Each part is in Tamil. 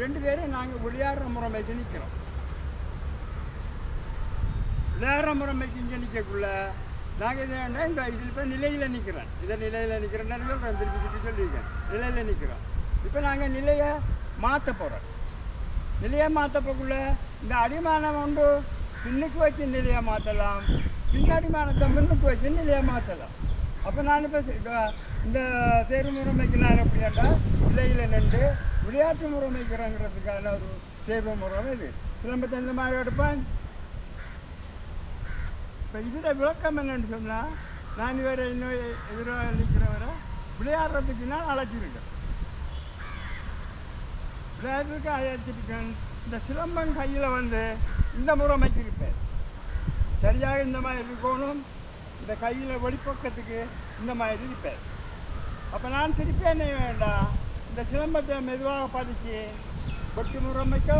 ரெண்டு பேரும் நாங்கள் விளையாடுற முறைமைக்கு நிற்கிறோம் விளையாடுற முறைமைக்கு இங்கே நிற்கக்குள்ள நாங்கள் இது இந்த இதில் இப்போ நிலையில் நிற்கிறேன் இதை நிலையில் நிற்கிறேன்னு சொல்கிறேன் திருப்பி திருப்பி சொல்லியிருக்கேன். நிலையில் நிற்கிறோம் இப்போ நாங்கள் நிலையை மாற்ற போகிறோம் நிலையை மாற்றப்போக்குள்ள இந்த அடிமானம் உண்டு பின்னுக்கு வச்சு நிலையை மாற்றலாம் பின் அடிமானத்தை முன்னுக்கு வச்சு நிலையை மாற்றலாம் அப்போ நான் இப்போ இந்த தேர்வு முறைமைக்கு நான் எப்படியாண்டா நிலையில் நின்று விளையாட்டு முறைமைக்கிறேங்கிறதுக்கான ஒரு தேர்வு முறை இது சிலம்பத்தை இந்த மாதிரி எடுப்பேன். இப்போ இதில் விளக்கம் என்னன்னு சொன்னால் நான் வேறு இன்னும் எதிராக நிற்கிறவரை விளையாடுறதுக்கு நான் அழைச்சிருக்கேன் விளையாட்டுக்கு அழைச்சிருக்கேன். இந்த சிலம்பம் கையில் வந்து இந்த முறைமைக்கு இருப்பேன் சரியாக இந்த மாதிரி இருக்கணும். இந்த கையில் வெளிப்பக்கத்துக்கு இந்த மாதிரி இருப்பேன். அப்போ நான் திருப்பி என்ன வேண்டாம் இந்த சிலம்பத்தை மெதுவாக பதிச்சு கொட்டி முறைமைக்கோ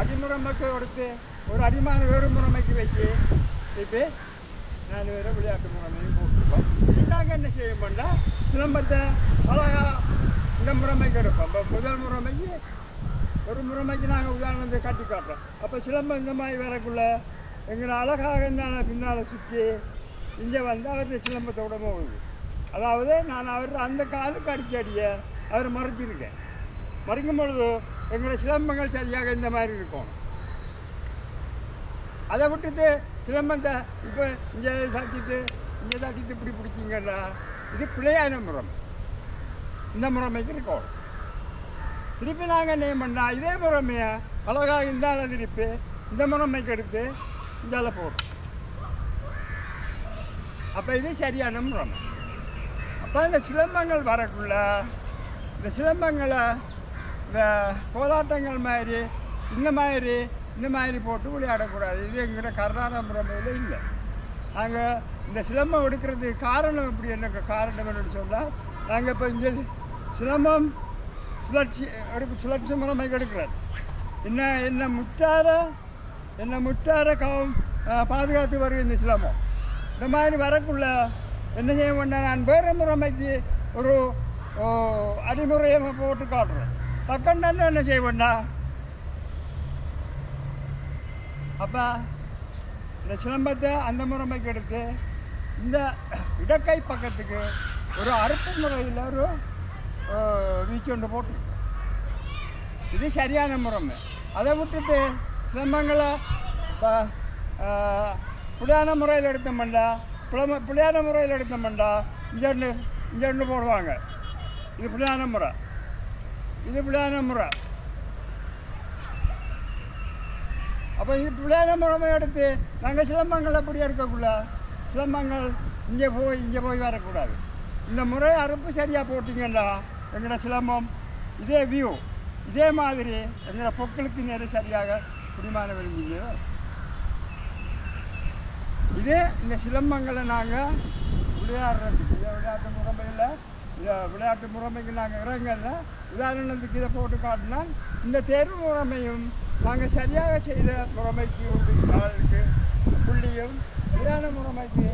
அடிமுறைமைக்கோ எடுத்து ஒரு அடிமான வேறு முறைமைக்கு வச்சு திருப்பி நான் வேறு விளையாட்டு முறைமையும் போட்டுருப்போம் நாங்கள் என்ன செய்ய சிலம்பத்தை அழகா இந்த முறைமைக்கு எடுப்போம். இப்போ முதல் முறைமைக்கு ஒரு முறைமைக்கு நாங்கள் உதாரணத்தை காட்டி காட்டுறோம். அப்போ சிலம்பம் இந்த மாதிரி வரக்குள்ள எங்களை அழகாக இருந்தான பின்னால் சுற்றி இங்கே வந்து அவர் சிலம்பத்தோட போகுது அதாவது நான் அவர் அந்த காலுக்கு அடிக்க அடிய அவர் மறைச்சிருக்கேன் மறைக்கும் பொழுது எங்களை சிலம்பங்கள் சரியாக இந்த மாதிரி இருக்கும். அதை விட்டுட்டு சிலம்பத்தை இப்போ இங்கே தட்டிட்டு இங்கே தட்டிட்டு இப்படி பிடிச்சிங்கன்னா இது பிழையான முறம். இந்த முறைமைக்கு இருக்கும். திருப்பி நாங்கள் என்ன பண்ணால் இதே முறைமையை அழகாக இந்தால திருப்பி இந்த முறைமைக்கு எடுத்து இந்தால போடும். அப்போ இது சரியான முறைமை. அப்போ இந்த சிலம்பங்கள் வரக்குள்ள இந்த சிலம்பங்களை இந்த கோலாட்டங்கள் மாதிரி இந்த மாதிரி இந்த மாதிரி போட்டு விளையாடக்கூடாது. இது எங்கிற கர்நாடக முறைமையில் இல்லை. நாங்கள் இந்த சிலம்பம் எடுக்கிறதுக்கு காரணம் இப்படி என்ன காரணம் என்னன்னு சொன்னால் நாங்கள் இப்போ இங்கே சிலம்பம் சுழற்சி எடுக்க சுழற்சி முறைமைக்கு எடுக்கிறார் என்ன என்ன முற்றார என்ன முற்றார காவும் பாதுகாத்து வரும் இந்த சிலம்பம். இந்த மாதிரி வரக்குள்ள என்ன செய்ய வேண்டாம்? நான் வேறு முறைமைக்கு ஒரு அடிமுறையை போட்டு காட்டுறேன் பக்கம்னா என்ன செய்வோம்டா? அப்போ இந்த சிலம்பத்தை அந்த முறைமைக்கு எடுத்து இந்த இடக்கை பக்கத்துக்கு ஒரு அறுப்பு முறையில் ஒரு வீச்சொண்டு போட்டு இது சரியான முறைமை. அதை விட்டுட்டு சிலம்பங்களை இப்போ புலியான முறையில் எடுத்தோம்டா புலம புளியான முறையில் எடுத்தோம்டா இங்கே இங்கே போடுவாங்க. இது பிள்ளையான முறை இது பிள்ளையான முறை அப்போ இது பிள்ளையான முறைமை எடுத்து நாங்கள் சிலம்பங்கள் அப்படியே இருக்கக்குள்ள சிலம்பங்கள் இங்கே போய் இங்கே போய் வரக்கூடாது இந்த முறை அறுப்பு சரியாக போட்டிங்கன்னா எங்களோட சிலம்பம் இதே வியூ இதே மாதிரி எங்களோட பொக்களுக்கு நேரம் சரியாக குடிமான விழுந்தீங்க இதே இந்த சிலம்பங்களை நாங்கள் விளையாடுறதுக்கு இதே விளையாட்டு முறைமையில் விளையாட்டு முறைமைக்கு நாங்கள் இறங்கல. உதாரணத்துக்கு இதை போட்டு காட்டினால் இந்த தேர்வு முறைமையும் நாங்கள் சரியாக செய்த முறைமைக்கு உங்களுக்கு புள்ளியும் சரியான முறைமைக்கு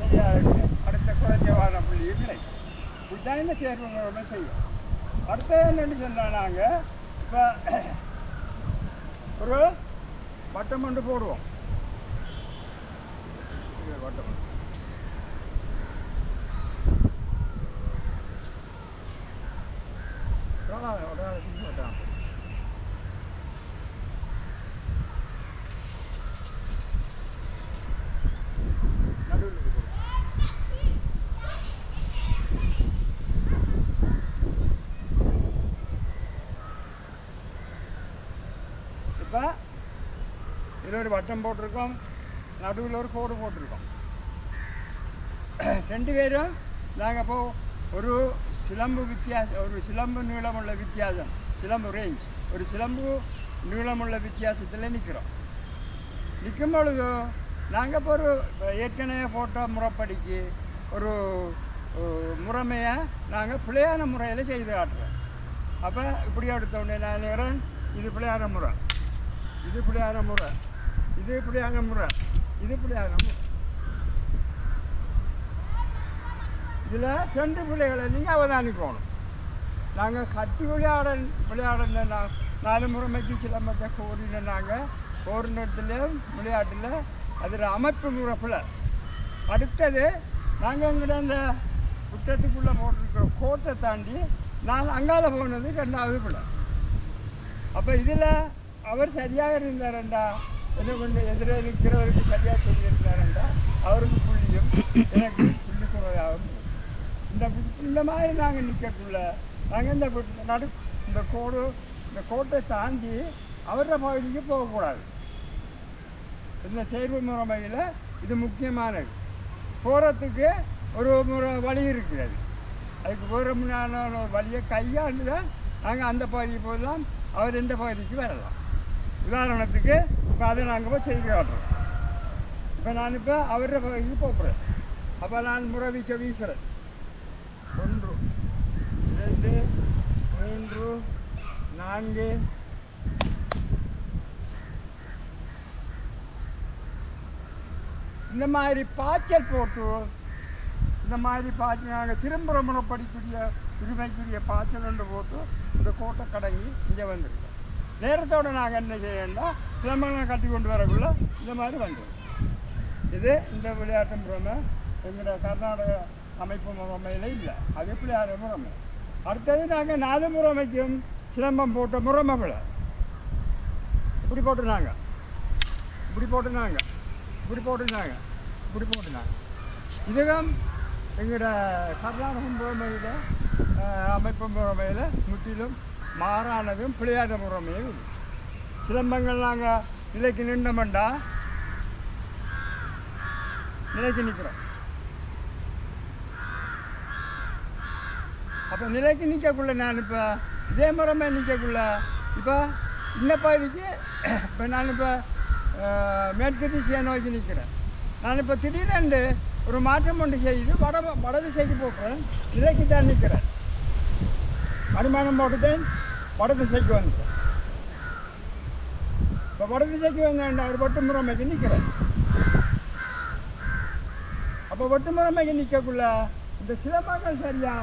சரியாக இருக்குது அடுத்த குறைஞ்சவான புள்ளியும் கிடைக்கும் இதுதான் இந்த தேர்வு முறைமை செய்யும். அடுத்தது என்னென்னு சொன்னால் நாங்கள் இப்போ ஒரு வட்டம் ஒன்று போடுவோம் இது வட்டம் ஒன்று. ஆ, ஒரு ஆள் சுத்தி வட்டம். நடுவுல இருக்கு. இப்போ இதில் ஒரு வட்டம் போட்டிருக்கோம் நடுவில் ஒரு கோடு போட்டிருக்கோம். ரெண்டு பேரும் நாங்கள் இப்போ ஒரு சிலம்பு வித்தியாசம் ஒரு சிலம்பு நீளமுள்ள வித்தியாசம் சிலம்பு ரேஞ்ச் ஒரு சிலம்பு நீளமுள்ள வித்தியாசத்தில் நிற்கிறோம் நிற்கும் பொழுது நாங்கள் இப்போ ஒரு ஏற்கனவே போட்டோ முறைப்படிக்கு ஒரு முறைமையை நாங்கள் பிள்ளையான முறையில் செய்து காட்டுறோம். அப்போ இப்படி எடுத்த உடனே நான் நேரம் இது பிள்ளையான முறை. இது பிள்ளையான முறை. இது பிள்ளையான முறை. இது இப்படி முறை. இதில் ரெண்டு பிள்ளைகளை நீங்கள் அவதானிக்கணும். நாங்கள் கத்தி விளையாட விளையாடணுன்னா நாலு முறைமைக்கு சிலம்பத்தை கோரின நாங்கள் கோரினத்துலேயும் விளையாட்டில் அதில் அமைப்பு முறைப்பில். அடுத்தது நாங்கள் எங்கிட்ட அந்த குற்றத்துக்குள்ளே போட்டிருக்கிற கோட்டை தாண்டி நான் அங்கால போனது ரெண்டாவது பிள்ளை. அப்போ இதில் அவர் சரியாக இருந்தாரண்டா? என்ன கொஞ்சம் எதிரே இருக்கிறவருக்கு சரியாக சொல்லியிருக்காருண்டா அவருக்கு புள்ளியும் எனக்கு புள்ளி குறையாகவும் இந்த கு- இந்த மாதிரி நாங்கள் நிற்கக்குள்ள நாங்கள் இந்த நடு இந்த கோடு இந்த கோட்டை தாண்டி அவரோட பகுதிக்கு போகக்கூடாது. இந்த தேர்வு முறைமையில் இது முக்கியமானது. போகிறதுக்கு ஒரு முறை வழி இருக்கிறது. அதுக்கு போகிற முன்னாடி ஒரு வழியை கையாண்டு தான் நாங்கள் அந்த பகுதிக்கு போகலாம் அவர் இந்த பகுதிக்கு வரலாம். உதாரணத்துக்கு இப்போ அதை நாங்கள் போய் செய்து காட்டுறோம் இப்போ நான் இப்போ அவரை இது போகிறேன் அப்போ நான் முறவிக்க வீசுகிறேன் ஒன்று ரெண்டு மூன்று நான்கு இந்த மாதிரி பாய்ச்சல் போட்டு இந்த மாதிரி பாய்ச்சி நாங்கள் திரும்ப முறைப்படிக்குரிய உரிமைக்குரிய பாய்ச்சல் ஒன்று போட்டு இந்த கோட்டை கடங்கி இங்கே வந்திருக்கோம் நேரத்தோடு நாங்கள் என்ன செய்யணும்னா சிலம்பங்களை கட்டி கொண்டு வரக்குள்ள இந்த மாதிரி வந்தோம் இது இந்த விளையாட்டு முறைமை எங்களோட கர்நாடக அமைப்பு முறைமையில் இல்லை. அது விளையாட்டு முறைமை. அடுத்தது நாங்கள் நாலு முறைமைக்கும் சிலம்பம் போட்ட முறைமை விழா இப்படி போட்டுனாங்க இப்படி போட்டுனாங்க இப்படி போட்டுனாங்க இப்படி போட்டுனாங்க இதுதான் எங்களோட கர்நாடக முறைமையில் அமைப்பு முறைமையில் முற்றிலும் மாறானதும் பிழையாத முறைமையும் சிலம்பங்கள் நாங்கள் நிலைக்கு நின்றமெண்டா? நிலைக்கு நிற்கிறோம். அப்போ நிலைக்கு நிற்கக்குள்ள நான் இப்போ இதே முறைமை நிற்கக்குள்ள இப்போ இந்த பகுதிக்கு இப்போ நான் இப்போ மேற்கு திசையை நோக்கி நிற்கிறேன். நான் இப்போ திடீரென்று ஒரு மாற்றம் ஒன்று செய்து வட வட திசைக்கு போக்குறேன் நிலைக்கு தான் நிற்கிறேன். அனுமானம் போட்டுட்டேன். வடக்கு திசைக்கு வந்து இப்போ வட திசைக்கு வந்தேன் ஒரு வட்டு நிற்கிறேன் அப்போ வட்டுமுறைமைக்கு நிற்கக்குள்ள இந்த சிலம்பங்கள் சரியா?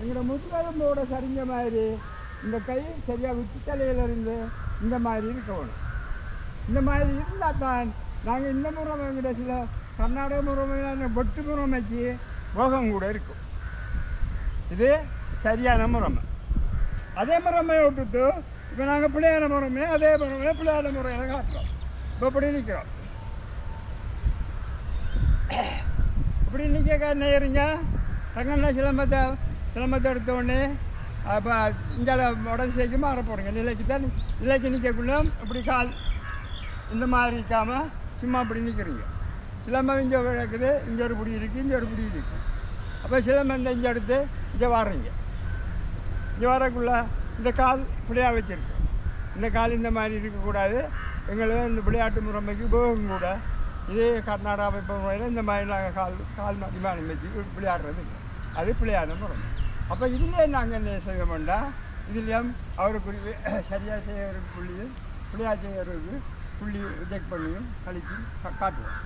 எங்களோட முதுகெலும்போட சரிஞ்ச மாதிரி இந்த கை சரியாக உச்சி தலையில இருந்து இந்த மாதிரி இருக்கணும் இந்த மாதிரி இருந்தால் தான் நாங்கள் இந்த முறை விட சில கர்நாடக முறைமையான வெட்டு முறைமைக்கு போகம் கூட இருக்கும். இது சரியான முறைமை. அதே மரமே விட்டுட்டு இப்போ நாங்கள் பிள்ளையான மரமே அதே மரமே பிள்ளையான முறையில் காட்டுறோம். இப்போ இப்படி நிற்கிறோம் இப்படி நிற்க நேருங்க? தங்கண்ணா சிலம்பத்தை சிலம்பத்தை எடுத்த உடனே அப்போ இங்கே உடனே சேர்க்கு மாற போகிறோங்க நிலைக்கு தான் நிலைக்கு நிற்கக்குள்ள இப்படி கால் இந்த மாதிரி இருக்காமல் சும்மா இப்படி நிற்கிறீங்க சிலம்பம் இங்கே கிடக்குது இங்கே ஒரு பிடி இருக்குது இங்கே ஒரு பிடி இருக்குது அப்போ சிலம்பம் இந்த இங்கே எடுத்து இங்கே வர்றீங்க இங்கே இந்த கால் பிள்ளையாக வச்சுருக்கு. இந்த கால் இந்த மாதிரி இருக்கக்கூடாது. எங்களுக்கு இந்த விளையாட்டு முறைமைக்கு உபயோகம் கூட. இதே கர்நாடகா இப்போ முறையில் இந்த மாதிரி நாங்கள் கால் கால் விமானம் வச்சு விளையாடுறது இல்லை. அது பிள்ளையான முறை அப்போ இதுலேயே நாங்கள் என்ன செய்வோம்டா இதுலேயும் அவருக்குரிய சரியாக செய்கிற புள்ளியும் பிள்ளையா செய்யறதுக்கு புள்ளி ரிஜெக்ட் பண்ணியும் கழித்து காட்டுவோம்.